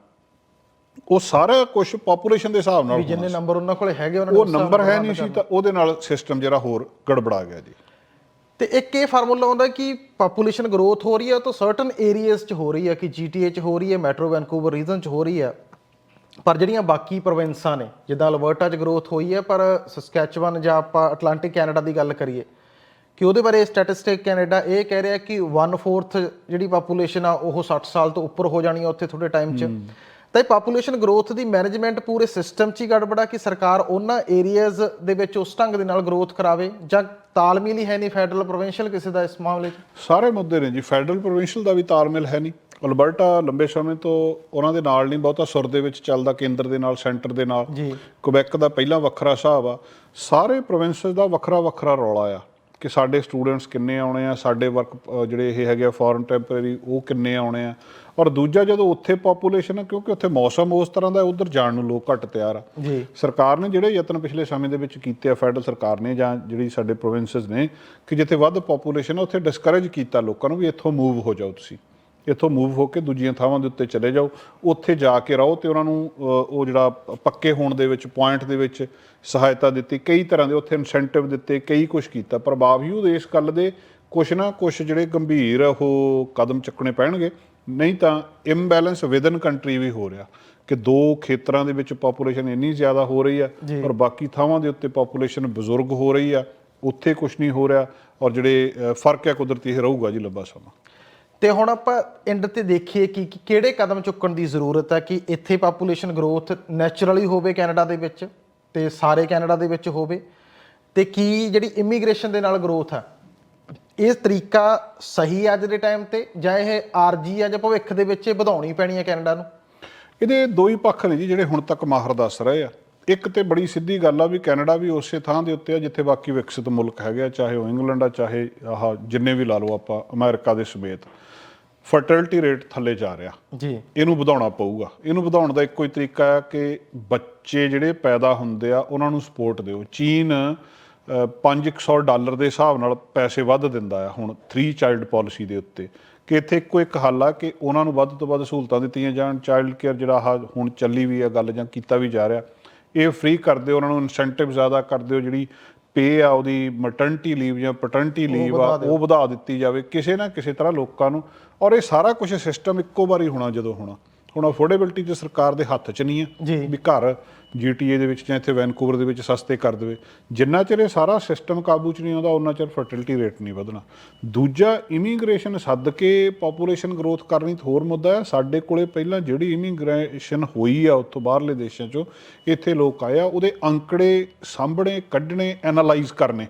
ਉਹ ਸਾਰਾ ਕੁਝ ਪਾਪੂਲੇਸ਼ਨ ਦੇ ਹਿਸਾਬ ਨਾਲ ਵੀ ਜਿੰਨੇ ਨੰਬਰ ਉਹਨਾਂ ਕੋਲ ਹੈਗੇ ਉਹਨਾਂ ਉਹ ਨੰਬਰ ਹੈ ਨਹੀਂ ਸੀ ਤਾਂ ਉਹਦੇ ਨਾਲ ਸਿਸਟਮ ਜਿਹੜਾ ਹੋਰ ਗੜਬੜਾ ਗਿਆ ਜੀ। ਤੇ ਇੱਕ ਇਹ ਫਾਰਮੂਲਾ ਹੁੰਦਾ ਕਿ ਪਾਪੂਲੇਸ਼ਨ ਗਰੋਥ ਹੋ ਰਹੀ ਹੈ ਤਾਂ ਸਰਟਨ ਏਰੀਆਜ਼ 'ਚ ਹੋ ਰਹੀ ਹੈ ਕਿ ਜੀਟੀਏ 'ਚ ਹੋ ਰਹੀ ਹੈ ਮੈਟਰੋ ਵੈਨਕੂਵਰ ਰੀਜਨ 'ਚ ਹੋ ਰਹੀ ਹੈ। ਪਰ ਜਿਹੜੀਆਂ ਬਾਕੀ ਪ੍ਰੋਵਿੰਸਾਂ ਨੇ ਜਿੱਦਾਂ ਅਲਬਰਟਾ 'ਚ ਗਰੋਥ ਹੋਈ ਹੈ ਪਰ ਸਸਕੈਚੁਅਨ ਜਾਂ ਆਪਾਂ ਅਟਲਾਂਟਿਕ ਕੈਨੇਡਾ ਦੀ ਗੱਲ ਕਰੀਏ ਕਿ ਉਹਦੇ ਬਾਰੇ ਸਟੈਟਿਸਟਿਕ ਕੈਨੇਡਾ ਇਹ ਕਹਿ ਰਿਹਾ ਕਿ 1/4 ਜਿਹੜੀ ਪਾਪੂਲੇਸ਼ਨ ਆ ਉਹ 60 ਸਾਲ ਤੋਂ ਉੱਪਰ ਹੋ ਜਾਣੀ ਹੈ ਉੱਥੇ ਥੋੜੇ ਟਾਈਮ 'ਚ। ਤਾਂ ਇਹ ਪਾਪੂਲੇਸ਼ਨ ਗਰੋਥ ਦੀ ਮੈਨੇਜਮੈਂਟ ਪੂਰੇ ਸਿਸਟਮ 'ਚ ਹੀ ਗੜਬੜਾ ਕਿ ਸਰਕਾਰ ਉਹਨਾਂ ਏਰੀਆਜ਼ ਦੇ ਵਿੱਚ ਉਸ ਢੰਗ ਦੇ ਨਾਲ ਗਰੋਥ ਕਰਾਵੇ ਜਾਂ ਤਾਲਮੇਲ ਹੀ ਹੈ ਨਹੀਂ ਫੈਡਰਲ ਪ੍ਰੋਵਿੰਸ਼ੀਅਲ ਕਿਸੇ ਦਾ ਇਸ ਮਾਮਲੇ 'ਚ? ਸਾਰੇ ਮੁੱਦੇ ਨੇ ਜੀ ਫੈਡਰਲ ਪ੍ਰੋਵਿੰਸ਼ੀਅਲ ਦਾ ਵੀ ਤਾਲਮੇਲ ਹੈ ਨਹੀਂ। ਅਲਬਰਟਾ ਲੰਬੇ ਸਮੇਂ ਤੋਂ ਉਹਨਾਂ ਦੇ ਨਾਲ ਨਹੀਂ ਬਹੁਤਾ ਸੁਰ ਦੇ ਵਿੱਚ ਚੱਲਦਾ ਕੇਂਦਰ ਦੇ ਨਾਲ ਸੈਂਟਰ ਦੇ ਨਾਲ। ਜੀ। ਕੁਬੈਕ ਦਾ ਪਹਿਲਾਂ ਵੱਖਰਾ ਹਿਸਾਬ ਆ। ਸਾਰੇ ਪ੍ਰੋਵਿੰਸਸ ਦਾ ਵੱਖਰਾ ਵੱਖਰਾ ਰੌਲਾ ਆ। ਕਿ ਸਾਡੇ ਸਟੂਡੈਂਟਸ ਕਿੰਨੇ ਆਉਣੇ ਆ ਸਾਡੇ ਵਰਕ ਜਿਹੜੇ ਇਹ ਹੈਗੇ ਆ ਫੋਰਨ ਟੈਂਪਰੇਰੀ ਉਹ ਕਿੰਨੇ ਆਉਣੇ ਆ। ਔਰ ਦੂਜਾ ਜਦੋਂ ਉੱਥੇ ਪੋਪੂਲੇਸ਼ਨ ਆ ਕਿਉਂਕਿ ਉੱਥੇ ਮੌਸਮ ਉਸ ਤਰ੍ਹਾਂ ਦਾ ਉਧਰ ਜਾਣ ਨੂੰ ਲੋਕ ਘੱਟ ਤਿਆਰ ਆ। ਜੀ। ਸਰਕਾਰ ਨੇ ਜਿਹੜੇ ਯਤਨ ਪਿਛਲੇ ਸਮੇਂ ਦੇ ਵਿੱਚ ਕੀਤੇ ਆ ਫੈਡਰਲ ਸਰਕਾਰ ਨੇ ਜਾਂ ਜਿਹੜੀ ਸਾਡੇ ਪ੍ਰੋਵਿੰਸਸ ਨੇ ਕਿ ਜਿੱਥੇ ਵੱਧ ਪੋਪੂਲੇਸ਼ਨ ਆ ਉੱਥੇ ਡਿਸਕਰੇਜ ਕੀਤਾ ਲੋਕਾਂ ਨੂੰ ਵੀ ਇੱਥੋਂ ਮੂਵ ਹੋ ਜਾਓ ਤੁਸੀਂ। ਇੱਥੋਂ ਮੂਵ ਹੋ ਕੇ ਦੂਜੀਆਂ ਥਾਵਾਂ ਦੇ ਉੱਤੇ ਚਲੇ ਜਾਓ। ਉੱਥੇ ਜਾ ਕੇ ਰਹੋ ਤੇ ਉਹਨਾਂ ਨੂੰ ਉਹ ਜਿਹੜਾ ਪੱਕੇ ਹੋਣ ਦੇ ਵਿੱਚ ਪੁਆਇੰਟ ਦੇ ਵਿੱਚ ਸਹਾਇਤਾ ਦਿੱਤੀ। ਕਈ ਤਰ੍ਹਾਂ ਦੇ ਉੱਥੇ ਇਨਸੈਂਟਿਵ ਦਿੱਤੇ ਕਈ ਕੁਝ ਕੀਤਾ। ਪਰ ਬਾਵਜੂਦ ਇਸ ਗੱਲ ਦੇ ਕੁਛ ਨਾ ਕੁਛ ਜਿਹੜੇ ਗੰਭੀਰ ਉਹ ਕਦਮ ਚੱਕਣੇ ਪੈਣਗੇ। ਨਹੀਂ ਤਾਂ ਇੰਬੈਲੈਂਸ ਵਿਦਨ ਕੰਟਰੀ ਵੀ ਹੋ ਰਿਹਾ ਕਿ ਦੋ ਖੇਤਰਾਂ ਦੇ ਵਿੱਚ ਪੋਪੂਲੇਸ਼ਨ ਇੰਨੀ ਜ਼ਿਆਦਾ ਹੋ ਰਹੀ ਆ। ਪਰ ਬਾਕੀ ਥਾਵਾਂ ਦੇ ਉੱਤੇ ਪੋਪੂਲੇਸ਼ਨ ਬਜ਼ੁਰਗ ਹੋ ਰਹੀ ਆ। ਉੱਥੇ ਕੁਝ ਨਹੀਂ ਹੋ ਰਿਹਾ ਔਰ ਜਿਹੜੇ ਫ਼ਰਕ ਆ ਕੁਦਰਤੀ ਇਹ ਰਹੂਗਾ ਜੀ ਲੰਬਾ ਸਮਾਂ। ਤੇ ਹੁਣ ਆਪਾਂ ਐਂਡ ਤੇ ਦੇਖੀਏ ਕਿ ਕਿ ਕਿਹੜੇ ਕਦਮ ਚੁੱਕਣ ਦੀ ਜ਼ਰੂਰਤ ਹੈ ਕਿ ਇੱਥੇ ਪਾਪੂਲੇਸ਼ਨ ਗਰੋਥ ਨੈਚੁਰਲੀ ਹੋਵੇ ਕੈਨੇਡਾ ਦੇ ਵਿੱਚ ਤੇ ਸਾਰੇ ਕੈਨੇਡਾ ਦੇ ਵਿੱਚ ਹੋਵੇ ਤੇ ਕੀ ਜਿਹੜੀ ਇਮੀਗ੍ਰੇਸ਼ਨ ਦੇ ਨਾਲ ਗਰੋਥ ਆ, ਇਹ ਤਰੀਕਾ ਸਹੀ ਹੈ ਅੱਜ ਦੇ ਟਾਈਮ ਤੇ ਜਾਂ ਇਹ ਆਰਜੀ ਆ ਜਾਂ ਭਵਿੱਖ ਦੇ ਵਿੱਚ ਇਹ ਵਧਾਉਣੀ ਪੈਣੀ ਹੈ ਕੈਨੇਡਾ ਨੂੰ? ਇਹਦੇ ਦੋ ਹੀ ਪੱਖ ਨੇ ਜੀ ਜਿਹੜੇ ਹੁਣ ਤੱਕ ਮਾਹਰ ਦੱਸ ਰਹੇ ਆ। ਇੱਕ ਤੇ ਬੜੀ ਸਿੱਧੀ ਗੱਲ ਆ ਵੀ ਕੈਨੇਡਾ ਵੀ ਉਸੇ ਥਾਂ ਦੇ ਉੱਤੇ ਆ ਜਿੱਥੇ ਬਾਕੀ ਵਿਕਸਿਤ ਮੁਲਕ ਹੈਗੇ ਆ, ਚਾਹੇ ਉਹ ਇੰਗਲੈਂਡ ਆ, ਚਾਹੇ ਆਹ ਜਿੰਨੇ ਵੀ ਲਾ ਲਓ ਆਪਾਂ ਅਮਰੀਕਾ ਦੇ ਸਮੇਤ। ਫਰਟੀਲਿਟੀ ਰੇਟ ਥੱਲੇ ਜਾ ਰਿਹਾ। ਜੀ। ਇਹਨੂੰ ਵਧਾਉਣਾ ਪਊਗਾ। ਇਹਨੂੰ ਵਧਾਉਣ ਦਾ ਇੱਕੋ ਹੀ ਤਰੀਕਾ ਹੈ ਕਿ ਬੱਚੇ ਜਿਹੜੇ ਪੈਦਾ ਹੁੰਦੇ ਆ ਉਹਨਾਂ ਨੂੰ ਸਪੋਰਟ ਦਿਓ। ਚੀਨ ਅ, 500 ਡਾਲਰ ਦੇ ਹਿਸਾਬ ਨਾਲ ਪੈਸੇ ਵੱਧ ਦਿੰਦਾ ਆ ਹੁਣ 3 ਚਾਈਲਡ ਪਾਲਿਸੀ ਦੇ ਉੱਤੇ। ਕਿ ਇੱਥੇ ਇੱਕੋ ਇੱਕ ਹੱਲ ਆ ਕਿ ਉਹਨਾਂ ਨੂੰ ਵੱਧ ਤੋਂ ਵੱਧ ਸਹੂਲਤਾਂ ਦਿੱਤੀਆਂ ਜਾਣ। ਚਾਈਲਡ ਕੇਅਰ ਜਿਹੜਾ ਹੁਣ ਚੱਲੀ ਵੀ ਆ ਗੱਲ ਜਾਂ ਕੀਤਾ ਵੀ ਜਾ ਰਿਹਾ। ਇਹ ਫ੍ਰੀ ਕਰ ਦਿਓ ਉਹਨਾਂ ਨੂੰ ਇਨਸੈਂਟਿਵ ਜ਼ਿਆਦਾ ਕਰ ਦਿਓ। ਜਿਹੜੀ ਪੇ ਆ ਉਹਦੀ ਮਟਰਨਿਟੀ ਲੀਵ ਜਾਂ ਪੈਟਰਨਿਟੀ ਲੀਵ ਆ ਉਹ ਵਧਾ ਦਿੱਤੀ ਜਾਵੇ ਕਿਸੇ ਨਾ ਕਿਸੇ ਤਰ੍ਹਾਂ ਲੋਕਾਂ ਨੂੰ। ਔਰ ਇਹ ਸਾਰਾ ਕੁਝ ਸਿਸਟਮ ਇੱਕੋ ਵਾਰੀ ਹੋਣਾ ਜਦੋਂ ਹੋਣਾ। ਹੁਣ ਅਫੋਰਡੇਬਿਲਟੀ ਤੇ ਸਰਕਾਰ ਦੇ ਹੱਥ 'ਚ ਨਹੀਂ ਜੀ। ਹੈ ਵੀ ਘਰ ਜੀਟੀਏ ਦੇ ਵਿੱਚ ਜਾਂ ਇੱਥੇ ਵੈਨਕੂਵਰ ਦੇ ਵਿੱਚ ਸਸਤੇ ਕਰ ਦੇਵੇ। ਜਿੰਨਾ ਚਿਰ ਇਹ ਸਾਰਾ ਸਿਸਟਮ ਕਾਬੂ 'ਚ ਨਹੀਂ ਆਉਂਦਾ ਉਹਨਾਂ ਚਿਰ ਫਰਟੀਲਿਟੀ ਰੇਟ ਨਹੀਂ ਵਧਣਾ। ਦੂਜਾ ਇਮੀਗ੍ਰੇਸ਼ਨ ਸੱਦ ਕੇ ਪੋਪੂਲੇਸ਼ਨ ਗਰੋਥ ਕਰਨੀ ਤਾਂ ਹੋਰ ਮੁੱਦਾ ਹੈ। ਸਾਡੇ ਕੋਲੇ ਪਹਿਲਾਂ ਜਿਹੜੀ ਇਮੀਗ੍ਰੇਸ਼ਨ ਹੋਈ ਆ ਉੱਥੋਂ ਬਾਹਰਲੇ ਦੇਸ਼ਾਂ 'ਚੋਂ ਇੱਥੇ ਲੋਕ ਆਏ ਆ ਉਹਦੇ ਅੰਕੜੇ ਸਾਂਭਣੇ ਕੱਢਣੇ ਐਨਾਲਾਈਜ਼ ਕਰਨੇ।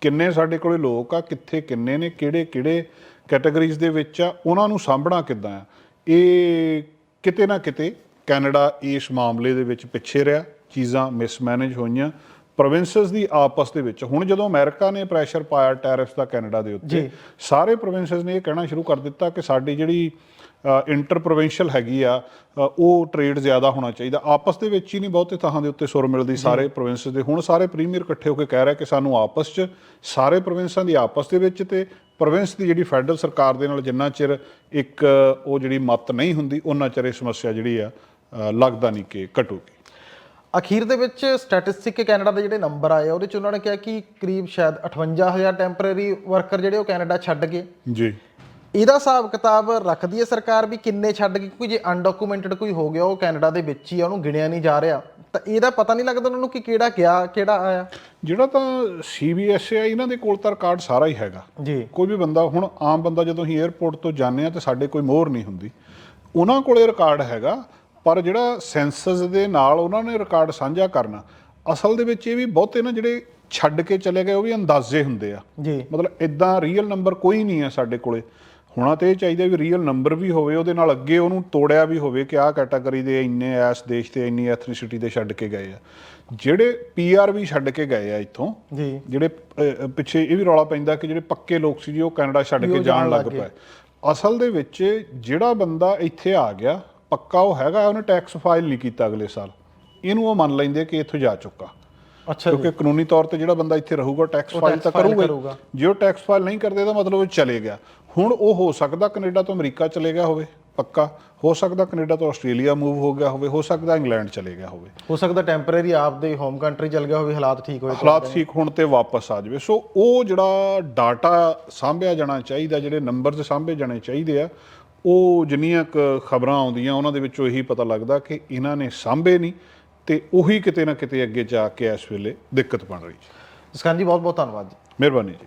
ਕਿੰਨੇ ਸਾਡੇ ਕੋਲੇ ਲੋਕ ਆ ਕਿੱਥੇ ਕਿੰਨੇ ਨੇ ਕਿਹੜੇ ਕਿਹੜੇ ਕੈਟਾਗਰੀਜ਼ ਦੇ ਵਿੱਚ ਆ ਉਹਨਾਂ ਨੂੰ ਸਾਂਭਣਾ ਕਿੱਦਾਂ ਆ? ਇਹ ਕਿਤੇ ਨਾ ਕਿਤੇ ਕੈਨੇਡਾ ਇਸ ਮਾਮਲੇ ਦੇ ਵਿੱਚ ਪਿੱਛੇ ਰਿਹਾ ਚੀਜ਼ਾਂ ਮਿਸਮੈਨੇਜ ਹੋਈਆਂ। ਪ੍ਰੋਵਿੰਸਸ ਦੀ ਆਪਸ ਦੇ ਵਿੱਚ ਹੁਣ ਜਦੋਂ ਅਮਰੀਕਾ ਨੇ ਪ੍ਰੈਸ਼ਰ ਪਾਇਆ ਟੈਰਿਫਸ ਦਾ ਕੈਨੇਡਾ ਦੇ ਉੱਤੇ। ਸਾਰੇ ਪ੍ਰੋਵਿੰਸਸ ਨੇ ਇਹ ਕਹਿਣਾ ਸ਼ੁਰੂ ਕਰ ਦਿੱਤਾ ਕਿ ਸਾਡੀ ਜਿਹੜੀ ਇੰਟਰ ਪ੍ਰੋਵਿੰਸ਼ੀਅਲ ਹੈਗੀ ਆ ਉਹ ਟ੍ਰੇਡ ਜ਼ਿਆਦਾ ਹੋਣਾ ਚਾਹੀਦਾ। ਆਪਸ ਦੇ ਵਿੱਚ ਹੀ ਨਹੀਂ ਬਹੁਤੇ ਥਾਂ ਦੇ ਉੱਤੇ ਸੁਰ ਮਿਲਦੀ ਸਾਰੇ ਪ੍ਰੋਵਿੰਸਸ ਦੇ। ਹੁਣ ਸਾਰੇ ਪ੍ਰੀਮੀਅਰ ਇਕੱਠੇ ਹੋ ਕੇ ਕਹਿ ਰਿਹਾ ਕਿ ਸਾਨੂੰ ਆਪਸ 'ਚ ਸਾਰੇ ਪ੍ਰੋਵਿੰਸਾਂ ਦੀ ਆਪਸ ਦੇ ਵਿੱਚ ਤੇ ਪ੍ਰੋਵਿੰਸ ਦੀ ਜਿਹੜੀ ਫੈਡਰਲ ਸਰਕਾਰ ਦੇ ਨਾਲ ਜਿੰਨਾ ਚਿਰ ਇੱਕ ਉਹ ਜਿਹੜੀ ਮਤ ਨਹੀਂ ਹੁੰਦੀ ਉਹਨਾਂ ਚਿਰ ਇਹ ਸਮੱਸਿਆ ਜਿਹੜੀ ਆ ਲੱਗਦਾ ਨਹੀਂ ਕਿ ਘਟੂਗੀ। ਅਖੀਰ ਦੇ ਵਿੱਚ ਸਟੈਟਿਸਟਿਕ ਕੈਨੇਡਾ ਦੇ ਜਿਹੜੇ ਨੰਬਰ ਆਏ ਆ ਉਹਦੇ ਚ ਉਹਨਾਂ ਨੇ ਕਿਹਾ ਕਿ ਕਰੀਬ ਸ਼ਾਇਦ 58000 ਟੈਂਪਰੇਰੀ ਵਰਕਰ ਜਿਹੜੇ ਉਹ ਕੈਨੇਡਾ ਛੱਡ ਗਏ। ਜੀ। ਇਹਦਾ ਹਿਸਾਬ ਕਿਤਾਬ ਰੱਖਦੀ ਹੈ ਸਰਕਾਰ ਵੀ ਕਿੰਨੇ ਛੱਡ ਗਏ ਕੋਈ ਜੇ ਅਨਡਾਕੂਮੈਂਟਡ ਕੋਈ ਹੋ ਗਿਆ ਉਹ ਕੈਨੇਡਾ ਦੇ ਵਿੱਚ ਹੀ ਆ ਉਹਨੂੰ ਗਿਣਿਆ ਨਹੀਂ ਜਾ ਰਿਹਾ। ਤਾਂ ਇਹਦਾ ਪਤਾ ਨਹੀਂ ਲੱਗਦਾ ਉਹਨਾਂ ਨੂੰ ਕਿ ਕਿਹੜਾ ਗਿਆ ਕਿਹੜਾ ਆਇਆ। ਜਿਹੜਾ ਤਾਂ ਸੀਬੀਐਸਏ ਆ ਇਹਨਾਂ ਦੇ ਕੋਲ ਤਾਂ ਰਿਕਾਰਡ ਸਾਰਾ ਹੀ ਹੈਗਾ। ਜੀ। ਕੋਈ ਵੀ ਬੰਦਾ ਹੁਣ ਆਮ ਬੰਦਾ ਜਦੋਂ ਅਸੀਂ 에ਅਰਪੋਰਟ ਤੋਂ ਜਾਂਦੇ ਆ ਤੇ ਸਾਡੇ ਕੋਈ ਮੋਹਰ ਨਹੀਂ ਹੁੰਦੀ। ਉਹਨਾਂ ਕੋਲੇ ਰਿਕਾਰਡ ਹੈਗਾ ਪਰ ਜਿਹੜਾ ਸੈਂਸਸ ਦੇ ਨਾਲ ਉਹਨਾਂ ਨੇ ਰਿਕਾਰਡ ਸਾਂਝਾ ਕਰਨਾ ਅਸਲ ਦੇ ਵਿੱਚ ਇਹ ਵੀ ਬਹੁਤੇ ਨਾ ਜਿਹੜੇ ਛੱਡ ਕੇ ਚਲੇ ਗਏ ਉਹ ਵੀ ਅੰਦਾਜ਼ੇ ਹੁੰਦੇ ਆ। ਜੀ। ਮਤਲਬ ਇਦਾਂ ਰੀਅਲ ਨੰਬਰ ਕੋਈ ਨਹੀਂ ਹੈ ਸਾਡੇ ਕੋਲੇ। ਹੋਣਾ ਤੇ ਇਹ ਚਾਹੀਦਾ ਵੀ ਰੀਅਲ ਨੰਬਰ ਵੀ ਹੋਵੇ ਉਹਦੇ ਨਾਲ ਅੱਗੇ ਉਹਨੂੰ ਤੋੜਿਆ ਵੀ ਹੋਵੇ ਕਿ ਆਹ ਕੈਟਾਗਰੀ ਦੇ ਇੰਨੇ ਐਸ ਦੇਸ਼ ਤੇ ਇੰਨੀ ਐਥਨੀਸਿਟੀ ਦੇ ਛੱਡ ਕੇ ਗਏ ਆ। ਜਿਹੜੇ ਪੀਆਰ ਵੀ ਛੱਡ ਕੇ ਗਏ ਆ ਇੱਥੋਂ ਜੀ। ਜਿਹੜੇ ਪਿੱਛੇ ਇਹ ਵੀ ਰੌਲਾ ਪੈਂਦਾ ਕਿ ਜਿਹੜੇ ਪੱਕੇ ਲੋਕ ਸੀ ਜੀ ਉਹ ਕੈਨੇਡਾ ਛੱਡ ਕੇ ਜਾਣ ਲੱਗ ਪਏ। ਅਸਲ ਦੇ ਵਿੱਚ ਜਿਹੜਾ ਬੰਦਾ ਇੱਥੇ ਆ ਗਿਆ ਪੱਕਾ ਉਹ ਹੈਗਾ ਉਹਨੇ ਟੈਕਸ ਫਾਈਲ ਨਹੀਂ ਕੀਤਾ ਅਗਲੇ ਸਾਲ। ਇਹਨੂੰ ਉਹ ਮੰਨ ਲੈਂਦੇ ਕਿ ਇੱਥੋਂ ਜਾ ਚੁੱਕਾ। ਅੱਛਾ ਕਿਉਂਕਿ ਕਾਨੂੰਨੀ ਤੌਰ ਤੇ ਜਿਹੜਾ ਬੰਦਾ ਇੱਥੇ ਰਹੂਗਾ ਟੈਕਸ ਫਾਈਲ ਤਾਂ ਕਰੂਗਾ। ਜੇ ਉਹ ਟੈਕਸ ਫਾਈਲ ਨਹੀਂ ਕਰਦੇ ਤਾਂ ਮਤਲਬ ਉਹ ਚਲੇ ਗਿਆ। ਹੁਣ ਉਹ ਹੋ ਸਕਦਾ ਕੈਨੇਡਾ ਤੋਂ ਅਮਰੀਕਾ ਚਲੇ ਗਿਆ ਹੋਵੇ ਪੱਕਾ। ਹੋ ਸਕਦਾ ਕੈਨੇਡਾ ਤੋਂ ਆਸਟ੍ਰੇਲੀਆ ਮੂਵ ਹੋ ਗਿਆ ਹੋਵੇ ਹੋ ਸਕਦਾ ਇੰਗਲੈਂਡ ਚਲੇ ਗਿਆ ਹੋਵੇ। ਹੋ ਸਕਦਾ ਟੈਂਪਰੇਰੀ ਆਪਦੇ ਹੋਮ ਕੰਟਰੀ ਚਲ ਗਿਆ ਹੋਵੇ ਹਾਲਾਤ ਠੀਕ ਹੋਏ ਹਾਲਾਤ ਠੀਕ ਹੋਣ ਤੇ ਵਾਪਸ ਆ ਜਾਵੇ। ਸੋ ਉਹ ਜਿਹੜਾ ਡਾਟਾ ਸਾਂਭਿਆ ਜਾਣਾ ਚਾਹੀਦਾ ਜਿਹੜੇ ਨੰਬਰਸ ਸਾਂਭੇ ਜਾਣੇ ਚਾਹੀਦੇ ਆ ਉਹ ਜਿੰਨੀਆਂ ਕੁ ਖਬਰਾਂ ਆਉਂਦੀਆਂ ਉਹਨਾਂ ਦੇ ਵਿੱਚੋਂ ਇਹੀ ਪਤਾ ਲੱਗਦਾ ਕਿ ਇਹਨਾਂ ਨੇ ਸਾਂਭੇ ਨਹੀਂ ਤੇ ਉਹੀ ਕਿਤੇ ਨਾ ਕਿਤੇ ਅੱਗੇ ਜਾ ਕੇ ਇਸ ਵੇਲੇ ਦਿੱਕਤ ਬਣ ਰਹੀ ਹੈ। ਸਕਾਂ ਜੀ ਬਹੁਤ ਬਹੁਤ ਧੰਨਵਾਦ ਜੀ। ਮਿਹਰਬਾਨੀ ਜੀ।